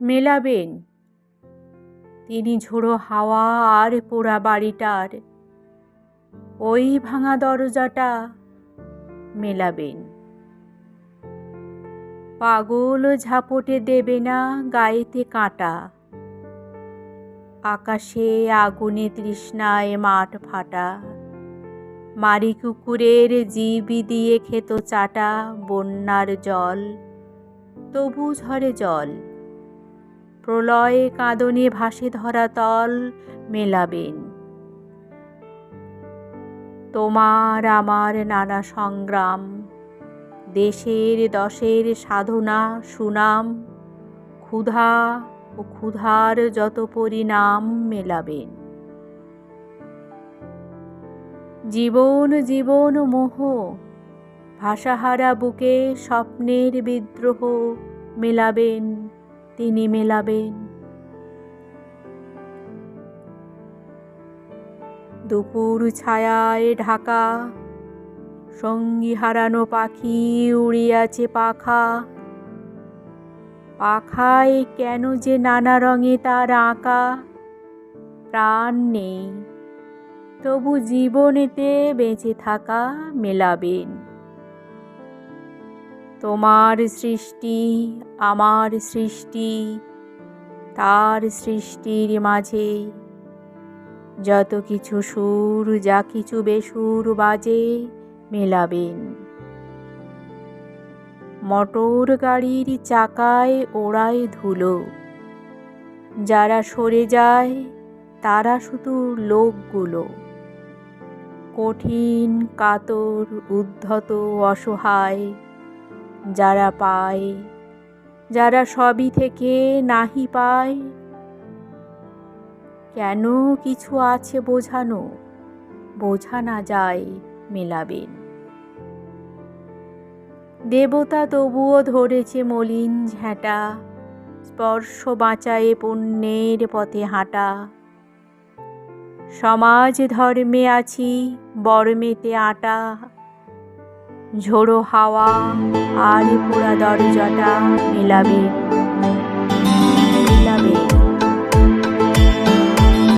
মেলাবেন। তিনি ঝোড়ো হাওয়া আর পোড়া বাড়িটার ওই ভাঙা দরজাটা মেলাবেন। পাগল ঝাপটে দেবে না গায়েতে কাঁটা। আকাশে আগুনে তৃষ্ণায় মাঠ ফাটা। মারি কুকুরের জিবি দিয়ে খেত চাটা, বন্যার জল, তবু ঝরে জল। প্রলয়ে কাঁদনে ভাসে ধরা তল মেলাবেন। তোমার আমার নানা সংগ্রাম, দেশের দশের সাধনা, সুনাম, ক্ষুধা ও ক্ষুধার যত পরিণাম মেলাবেন। জীবন জীবন মোহ, ভাষাহারা বুকে স্বপ্নের বিদ্রোহ মেলাবেন। তিনি মেলাবেন। দুপুর ছায়ায় ঢাকা, সঙ্গী হারানো পাখি উড়িয়াছে পাখা। পাখায় কেন যে নানা রঙে তার আঁকা? প্রাণ নেই। তবু জীবনেতে বেঁচে থাকা মেলাবেন। তোমার সৃষ্টি, আমার সৃষ্টি, তার সৃষ্টির মাঝে। যত কিছু সুর, যা কিছু বেসুর বাজে, মেলাবেন। মোটর গাড়ির চাকায় ওড়ায় ধুলো। যারা সরে যায়, তারা শুধু লোকগুলো। কঠিন কাতর, উদ্ধত, অসহায় যারা পায়, যারা সবই থেকে নাহি পায়। কেন কিছু আছে বোঝানো? বোঝা না যায় মেলাবেন। দেবতা তবুও ধরেছে মলিন ঝ্যাঁটা স্পর্শ বাঁচায়ে পুণ্যের পথে হাঁটা। সমাজ ধর্মে আছি, বর্মেতে আটা। ঝোড়ো হাওয়া আর পোড়া দরজাটা মেলাবে মেলাবে।